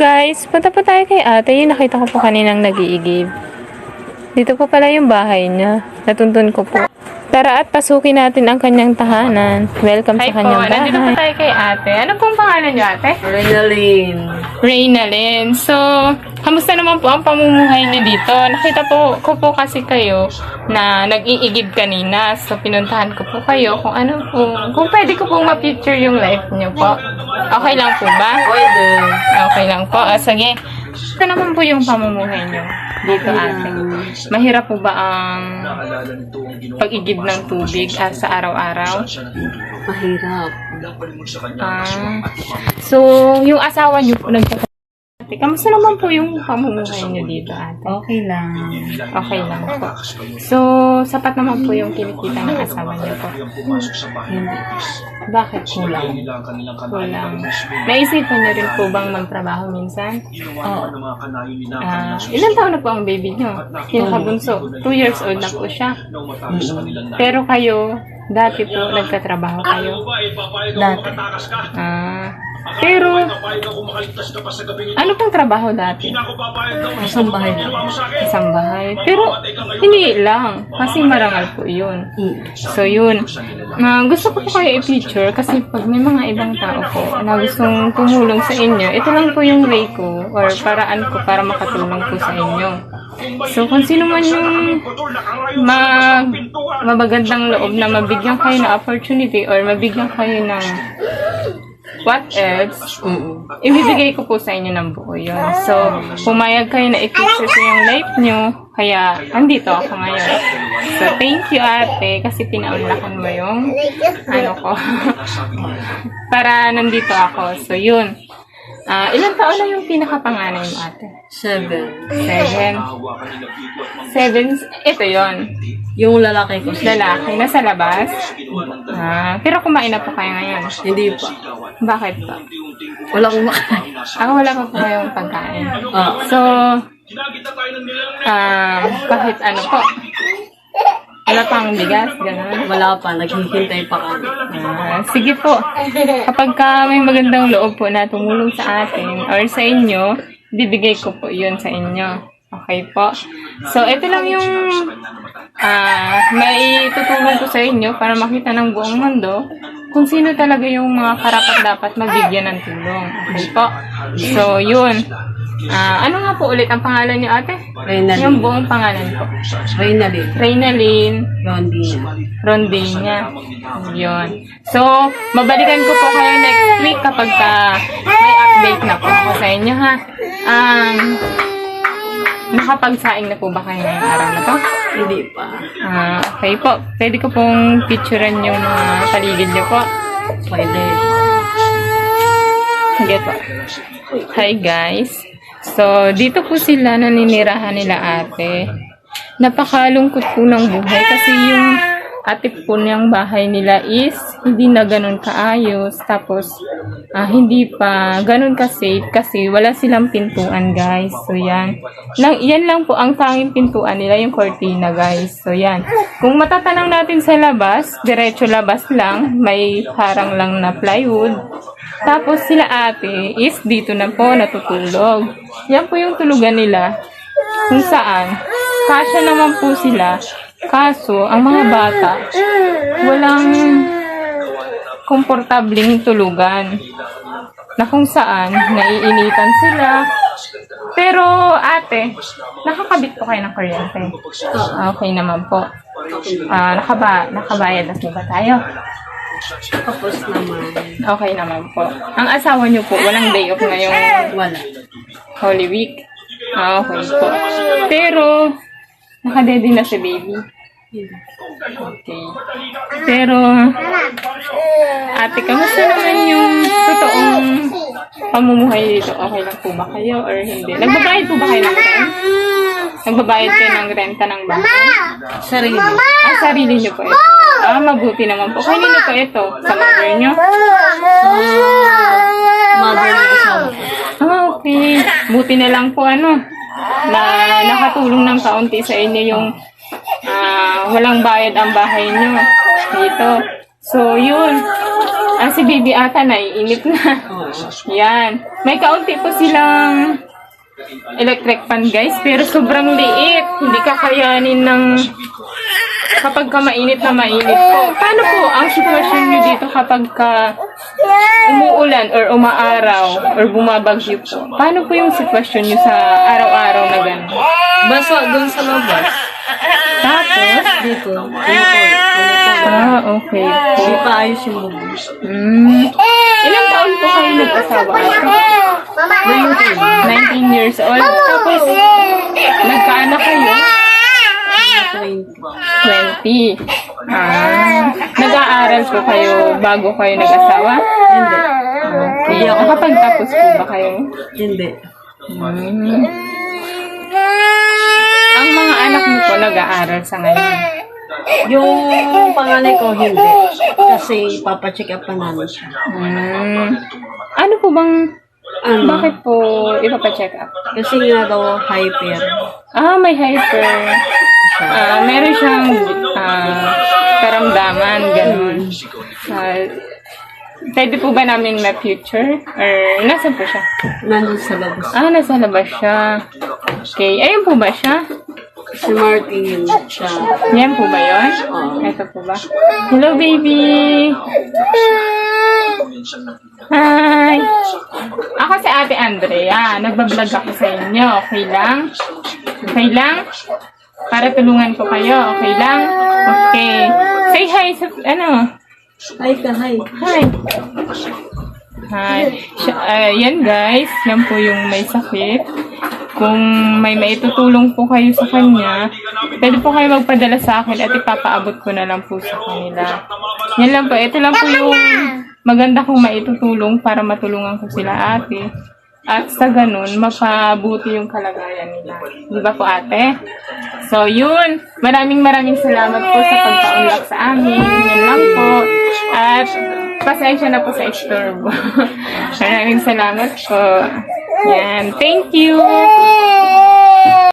guys, punta po tayo kay ate. Yung nakita ko po kaninang nag-iigib. Dito po pala yung bahay niya. Natuntun ko po. Tara at pasukin natin ang kanyang tahanan. Welcome sa kanyang bahay. Nandito po tayo kay ate. Ano pong pangalan niyo ate? Reynalyn. Reynalyn. So, kamusta naman po ang pamumuhay niyo dito? Nakita po ko po kasi kayo na nag-iigib kanina. So, pinuntahan ko po kayo kung ano po, kung pwede ko pong ma-picture yung life niyo po. Okay lang po ba? Pwede. Okay lang po. Ah, sige. Ito naman po yung pamumuhay niyo dito ate. Mahirap po ba ang pag-igib ng tubig ah, sa araw-araw? Mahirap. Ah, so, yung asawa niyo po nagtatrabaho. Kamusta naman po yung pamumuhay niyo dito ate? Okay lang. Okay lang po. So, sapat naman po yung kinikita ng asawa niyo po. Hindi. Bakit kulang? Kulang. Naisipan niyo rin po bang magtrabaho minsan? Oo. Ah, ilan taon na po ang baby niyo? Yung kabunso. Two years old na po siya. Pero kayo, dati po nagtatrabaho kayo. Dati. Ah, pero, ano pong trabaho dati? Isang bahay lang. Isang bahay. Pero, hindi lang. Kasi marangal po yun. So, yun. Ah, gusto ko po kayo i-feature kasi pag may mga ibang tao po na gustong tumulong sa inyo, ito lang po yung way ko or paraan ko para makatulong po sa inyo. So, kung sino man yung mag, mabagandang loob na mabigyan kayo ng opportunity or mabigyan kayo ng what else, Mm. ibibigay ko po sa inyo ng buo yun. So, pumayag kayo na i-feature ko yung life nyo, kaya andito ako ngayon. So, thank you ate, kasi pinaunlakan mo yung ano ko. Para nandito ako. So, yun. Ah, ilang taon na yung pinakapanganay mo ate? Seven. Seven. Seven, ito yon Yung lalaki ko. Lalaki, nasa labas. Ah, pero kumain na po kayo ngayon. Hindi pa. Bakit pa? Wala akong makain. Ah, wala pa po kayong pagkain. Ah. So, ah, kahit ano po, wala pang bigas, gano'n. Wala pa. Naghihintay pa kami. Ah, sige po. Kapag ka may magandang loob po na tumulong sa atin or sa inyo, bibigay ko po yun sa inyo. Okay po. So, ito lang yung ah may tutulong ko sa inyo para makita ng buong mundo kung sino talaga yung mga karapat dapat mabigyan ng tulong. Okay po. So, yun. Ah, ano nga po ulit ang pangalan niyo ate? Reynalyn. Yung buong pangalan po. Reynalyn. Reynalyn Rondina. Rondina. Yun. So, mabalikan ko po kayo next week kapag ka may update na po ako sa inyo, ha? Um, nakapagsaing na po ba kayo ngayong araw na to? Hindi pa. Ah, okay po. Pwede ko pong picturean yung mga paligid niyo po. Pwede. Sige po. Hi guys. So, dito po sila naninirahan nila ate. Napakalungkot po ng buhay kasi yung ate po niyang bahay nila is hindi na ganun kaayos. Tapos, ah, hindi pa ganun ka-safe kasi wala silang pintuan guys. So, yan. Lang, yan lang po ang tanging pintuan nila, yung cortina guys. So, yan. Kung matatanong natin sa labas, diretso labas lang, may harang lang na plywood. Tapos sila ate is dito na po natutulog. Yan po yung tulugan nila. Kung saan, kasya naman po sila. Kaso, ang mga bata, walang komportabling tulugan. Na kung saan, naiinitan sila. Pero ate, nakakabit po kayo ng kuryente. Okay naman po. Ah, nakaba, nakabayad na ba tayo? Tapos naman. Okay naman po. Ang asawa niyo po, walang day off ngayong Wala. Holy Week. Ah, okay po. Pero, nakadede na si baby. Okay. Pero, ate, kamusta naman yung totoong pamumuhay dito? Okay lang po ba kayo or hindi? Nagbabayad po ba kayo ng rent? Nagbabayad kayo ng renta ng bahay? Sarili. Ah, sarili niyo po ito. Ah, mabuti naman po. Kanino po ito? Sa mother niyo? Mother ko. Ah, okay. Buti na lang po ano, na nakatulong ng kaunti sa inyo yung ah, walang bayad ang bahay nyo dito. So, yun. Ah, si baby ata naiinit na. Yan. May kaunti po silang electric fan guys, pero sobrang liit. Hindi kakayanin ng kapag ka mainit na mainit po. Paano po ang sitwasyon nyo dito kapag ka umuulan or umaaraw or bumabagyo po? Paano po yung sitwasyon nyo sa araw-araw na gano'n? Basa dun sa labas. Tapos, Dito. Ah, okay po. Hindi pa ayos yung bubong. Mm. Ilang taon po kayo nag-asawa? Nineteen. 19 years old. Tapos, nagkaanak kayo? 20. 20. Ah, nag-aaral po kayo bago kayo nag-asawa? Hindi. Okay. Nakapagtapos po ba kayo? Hindi. Hmm. Ang mga anak mo po nag-aaral sa ngayon. Yung panganay ko, hindi. Kasi papacheck up pa namin siya. Hmm. Ano po bang, Ano? bakit po ipapacheck up? Kasi nga daw hyper. Ah, may hyper. Ah, meron siyang ah, karamdaman, ganun. Ah, pwede po ba namin ma-future? Or nasa po siya? Nandun sa labas. Ah, nasa labas siya. Okay. Ayun po ba siya? Si Martin yun siya. Yan po ba yun? Ito po ba? Hello, baby! Hi! Ako si Ate Andrea. Nagbablog ako sa inyo. Okay lang? Okay lang? Para tulungan ko kayo. Okay lang? Okay. Say hi sa, ano? Hi ka, hi. Hi. Hi. Siya, ah, yan guys, yan po yung may sakit. Kung may maitutulong po kayo sa kanya, pwede po kayo magpadala sa akin at ipapaabot ko na lang po sa kanila. Yan lang po. Ito lang po yung maganda kong maitutulong para matulungan ko sila ate. At sa ganun, mapabuti yung kalagayan nila. Di ba po ate? So yun, maraming maraming salamat po sa pagpaunlak sa amin. Yan lang po. At pasensya na po sa istorbo. maraming salamat po. Yan. Thank you.